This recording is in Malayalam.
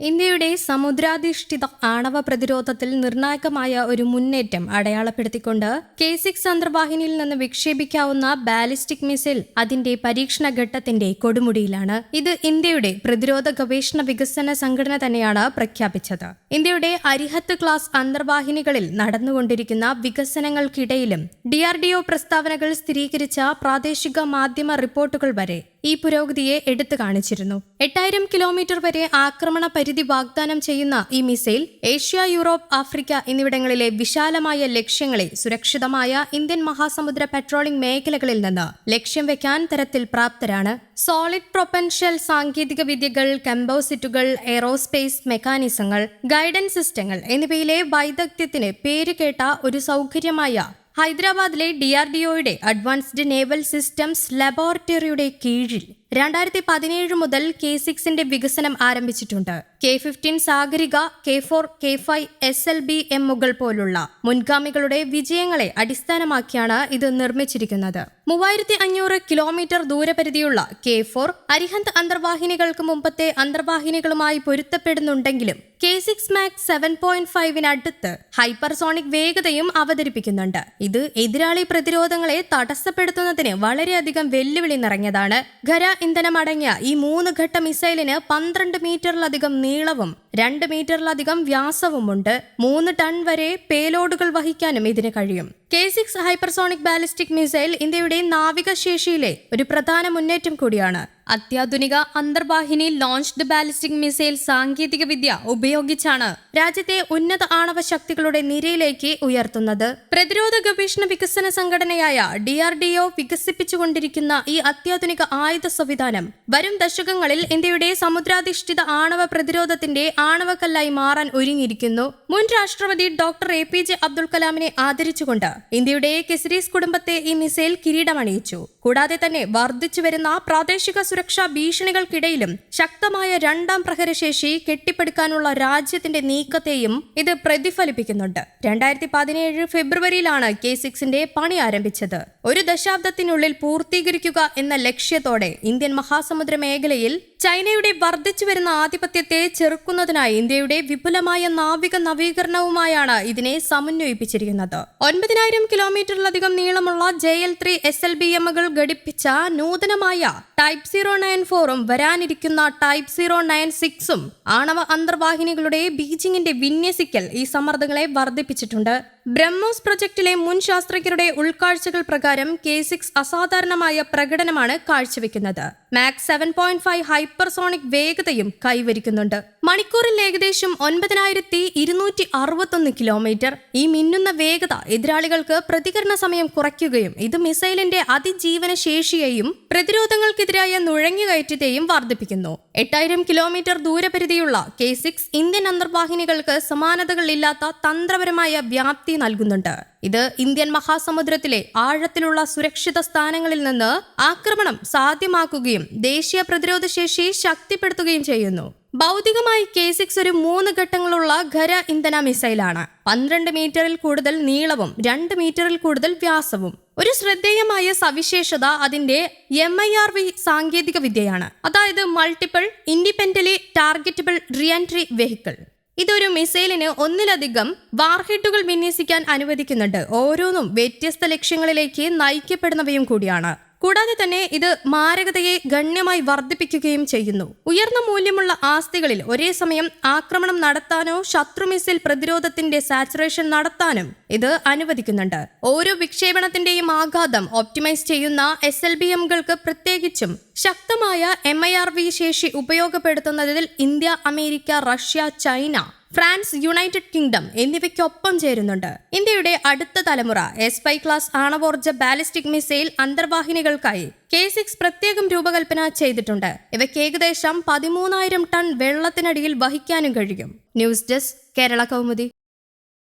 ഇന്ത്യയുടെ സമുദ്രാധിഷ്ഠിത ആണവ പ്രതിരോധത്തിൽ നിർണായകമായ ഒരു മുന്നേറ്റം അടയാളപ്പെടുത്തിക്കൊണ്ട് കെ സിക്സ് അന്തർവാഹിനിയിൽ നിന്ന് വിക്ഷേപിക്കാവുന്ന ബാലിസ്റ്റിക് മിസൈൽ അതിന്റെ പരീക്ഷണ ഘട്ടത്തിന്റെ കൊടുമുടിയിലാണ്. ഇത് ഇന്ത്യയുടെ പ്രതിരോധ ഗവേഷണ വികസന സംഘടന തന്നെയാണ് പ്രഖ്യാപിച്ചത്. ഇന്ത്യയുടെ അരിഹത്ത് ക്ലാസ് അന്തർവാഹിനികളിൽ നടന്നുകൊണ്ടിരിക്കുന്ന വികസനങ്ങൾക്കിടയിലും ഡിആർഡിഒ പ്രസ്താവനകൾ സ്ഥിരീകരിച്ച പ്രാദേശിക മാധ്യമ റിപ്പോർട്ടുകൾ വരെ ഈ പുരോഗതിയെ എടുത്തു കാണിച്ചിരുന്നു. എട്ടായിരം കിലോമീറ്റർ വരെ ആക്രമണ പരിധി വാഗ്ദാനം ചെയ്യുന്ന ഈ മിസൈൽ ഏഷ്യ യൂറോപ്പ് ആഫ്രിക്ക എന്നിവിടങ്ങളിലെ വിശാലമായ ലക്ഷ്യങ്ങളെ സുരക്ഷിതമായ ഇന്ത്യൻ മഹാസമുദ്ര പെട്രോളിംഗ് മേഖലകളിൽ നിന്ന് ലക്ഷ്യം വെക്കാൻ തരത്തിൽ പ്രാപ്തരാണ്. സോളിഡ് പ്രൊപ്പൻഷ്യൽ സാങ്കേതിക വിദ്യകൾ കമ്പോസിറ്റുകൾ എയറോസ്പേസ് മെക്കാനിസങ്ങൾ ഗൈഡൻസ് സിസ്റ്റങ്ങൾ എന്നിവയിലെ വൈദഗ്ധ്യത്തിന് പേരുകേട്ട ഒരു സൗകര്യമായ ഹൈദരാബാദിലെ ഡി ആർ ഡി ഒയുടെ അഡ്വാൻസ്ഡ് നേവൽ സിസ്റ്റംസ് ലബോറട്ടറിയുടെ കീഴിൽ രണ്ടായിരത്തി പതിനേഴ് മുതൽ കെ സിക്സിന്റെ വികസനം ആരംഭിച്ചിട്ടുണ്ട്. K fifteen Sagarika K four K five S L B എമ്മുകൾ പോലുള്ള മുൻഗാമികളുടെ വിജയങ്ങളെ അടിസ്ഥാനമാക്കിയാണ് ഇത് നിർമ്മിച്ചിരിക്കുന്നത്. മൂവായിരത്തി അഞ്ഞൂറ് കിലോമീറ്റർ ദൂരപരിധിയുള്ള കെ ഫോർ അരിഹന്ത് അന്തർവാഹിനികൾക്ക് മുമ്പത്തെ അന്തർവാഹിനികളുമായി പൊരുത്തപ്പെടുന്നുണ്ടെങ്കിലും K six max seven point ഫൈവിനടുത്ത് hypersonic വേഗതയും അവതരിപ്പിക്കുന്നുണ്ട്. ഇത് എതിരാളി പ്രതിരോധങ്ങളെ തടസ്സപ്പെടുത്തുന്നതിന് വളരെയധികം വെല്ലുവിളി നിറഞ്ഞതാണ്. ഖര ഇന്ധനമടങ്ങിയ ഈ മൂന്ന് ഘട്ട മിസൈലിന് പന്ത്രണ്ട് മീറ്ററിലധികം നീളവും രണ്ട് മീറ്ററിലധികം വ്യാസവുമുണ്ട്. മൂന്ന് ടൺ വരെ പേലോഡുകൾ വഹിക്കാനും ഇതിന് കഴിയും. K six hypersonic ballistic missile ഇന്ത്യയുടെ നാവികശേഷിയിലെ ഒരു പ്രധാന മുന്നേറ്റം കൂടിയാണ്. അത്യാധുനിക അന്തർവാഹിനി ലോഞ്ച്ഡ് ബാലിസ്റ്റിക് മിസൈൽ സാങ്കേതിക വിദ്യ ഉപയോഗിച്ചാണ് രാജ്യത്തെ ഉന്നത ആണവ ശക്തികളുടെ നിരയിലേക്ക് ഉയർത്തുന്നത്. പ്രതിരോധ ഗവേഷണ വികസന സംഘടനയായ ഡി ആർ ഡി ഒ വികസിപ്പിച്ചുകൊണ്ടിരിക്കുന്ന ഈ അത്യാധുനിക ആയുധ സംവിധാനം വരും ദശകങ്ങളിൽ ഇന്ത്യയുടെ സമുദ്രാധിഷ്ഠിത ആണവ പ്രതിരോധത്തിന്റെ ആണവക്കല്ലായി മാറാൻ ഒരുങ്ങിയിരിക്കുന്നു. മുൻ രാഷ്ട്രപതി doctor A P J Abdul കലാമിനെ ആദരിച്ചുകൊണ്ട് ഇന്ത്യയുടെ കെസരീസ് കുടുംബത്തെ ഈ മിസൈൽ കിരീടമണിയിച്ചു. കൂടാതെ തന്നെ വർദ്ധിച്ചു വരുന്ന പ്രാദേശിക സുരക്ഷാ ഭീഷണികൾക്കിടയിലും ശക്തമായ രണ്ടാം പ്രഹരശേഷി കെട്ടിപ്പടുക്കാനുള്ള രാജ്യത്തിന്റെ നീക്കത്തെയും ഇത് പ്രതിഫലിപ്പിക്കുന്നുണ്ട്. രണ്ടായിരത്തി പതിനേഴ് ഫെബ്രുവരിയിലാണ് കെ സിക്സിന്റെ പണി ആരംഭിച്ചത്. ഒരു ദശാബ്ദത്തിനുള്ളിൽ പൂർത്തീകരിക്കുക എന്ന ലക്ഷ്യത്തോടെ ഇന്ത്യൻ മഹാസമുദ്ര മേഖലയിൽ ചൈനയുടെ വർദ്ധിച്ചു വരുന്ന ആധിപത്യത്തെ ചെറുക്കുന്നതിനായി ഇന്ത്യയുടെ വിപുലമായ നാവിക നവീകരണവുമായാണ് ഇതിനെ സമന്വയിപ്പിച്ചിരിക്കുന്നത്. ഒൻപതിനായിരം കിലോമീറ്ററിലധികം നീളമുള്ള J L three S L B എമ്മുകൾ ഘടിപ്പിച്ച നൂതനമായ ടൈപ്പ് സീറോ നയൻ ഫോറും വരാനിരിക്കുന്ന ടൈപ്പ് സീറോ നയൻ സിക്സും ആണവ അന്തർവാഹിനികളുടെ ബീജിംഗിന്റെ വിന്യസിക്കൽ ഈ സമ്മർദ്ദങ്ങളെ വർദ്ധിപ്പിച്ചിട്ടുണ്ട്. ബ്രഹ്മോസ് പ്രൊജക്ടിലെ മുൻ ശാസ്ത്രജ്ഞരുടെ ഉൾക്കാഴ്ചകൾ പ്രകാരം കെ സിക്സ് അസാധാരണമായ പ്രകടനമാണ് കാഴ്ചവെക്കുന്നത്. Max seven point five hypersonic വേഗതയും കൈവരിക്കുന്നുണ്ട്. മണിക്കൂറിൽ ഏകദേശം ഒൻപതിനായിരത്തി ഇരുന്നൂറ്റി അറുപത്തൊന്ന് കിലോമീറ്റർ. ഈ മിന്നുന്ന വേഗത എതിരാളികൾക്ക് പ്രതികരണ സമയം കുറയ്ക്കുകയും ഇത് മിസൈലിന്റെ അതിജീവന ശേഷിയെയും പ്രതിരോധങ്ങൾക്കെതിരായ നുഴഞ്ഞുകയറ്റത്തെയും വർദ്ധിപ്പിക്കുന്നു. എട്ടായിരം കിലോമീറ്റർ ദൂരപരിധിയുള്ള കെ സിക്സ് ഇന്ത്യൻ അന്തർവാഹിനികൾക്ക് സമാനതകളില്ലാത്ത തന്ത്രപരമായ വ്യാപ്തി നൽകുന്നുണ്ട്. ഇത് ഇന്ത്യൻ മഹാസമുദ്രത്തിലെ ആഴത്തിലുള്ള സുരക്ഷിത സ്ഥാനങ്ങളിൽ നിന്ന് ആക്രമണം സാധ്യമാക്കുകയും ദേശീയ പ്രതിരോധ ശേഷി ശക്തിപ്പെടുത്തുകയും ചെയ്യുന്നു. ഭൗതികമായി കെ സിക്സ് ഒരു മൂന്ന് ഘട്ടങ്ങളുള്ള ഖര ഇന്ധന മിസൈലാണ്. പന്ത്രണ്ട് മീറ്ററിൽ കൂടുതൽ നീളവും രണ്ട് മീറ്ററിൽ കൂടുതൽ വ്യാസവും. ഒരു ശ്രദ്ധേയമായ സവിശേഷത അതിന്റെ എം ഐ ആർ വി സാങ്കേതിക വിദ്യയാണ്. അതായത് multiple independent targetable reentry vehicle ഇതൊരു മിസൈലിന് ഒന്നിലധികം വാർഹെഡുകൾ വിന്യസിക്കാൻ അനുവദിക്കുന്നുണ്ട്. ഓരോന്നും വ്യത്യസ്ത ലക്ഷ്യങ്ങളിലേക്ക് നയിക്കപ്പെടുന്നവയും കൂടിയാണ്. കൂടാതെ തന്നെ ഇത് മാരകതയെ ഗണ്യമായി വർദ്ധിപ്പിക്കുകയും ചെയ്യുന്നു. ഉയർന്ന മൂല്യമുള്ള ആസ്തികളിൽ ഒരേ സമയം ആക്രമണം നടത്താനോ ശത്രു മിസൈൽ പ്രതിരോധത്തിന്റെ സാച്ചുറേഷൻ നടത്താനും ഇത് അനുവദിക്കുന്നുണ്ട്. ഓരോ വിക്ഷേപണത്തിന്റെയും ആഘാതം ഓപ്റ്റിമൈസ് ചെയ്യുന്ന എസ് എൽ ബി പ്രത്യേകിച്ചും ശക്തമായ എം ഐ ആർ വി ശേഷി ഉപയോഗപ്പെടുത്തുന്നതിൽ India America Russia China France United Kingdom എന്നിവയ്ക്കൊപ്പം ചേരുന്നുണ്ട്. ഇന്ത്യയുടെ അടുത്ത തലമുറ എസ് ഫൈവ് ക്ലാസ് ആണവോർജ ബാലിസ്റ്റിക് മിസൈൽ അന്തർവാഹിനികൾക്കായി കെ സിക്സ് പ്രത്യേകം രൂപകൽപ്പന ചെയ്തിട്ടുണ്ട്. ഇവയ്ക്ക് ഏകദേശം പതിമൂന്നായിരം ടൺ വെള്ളത്തിനടിയിൽ വഹിക്കാനും കഴിയും. News desk Kerala Kaumudi.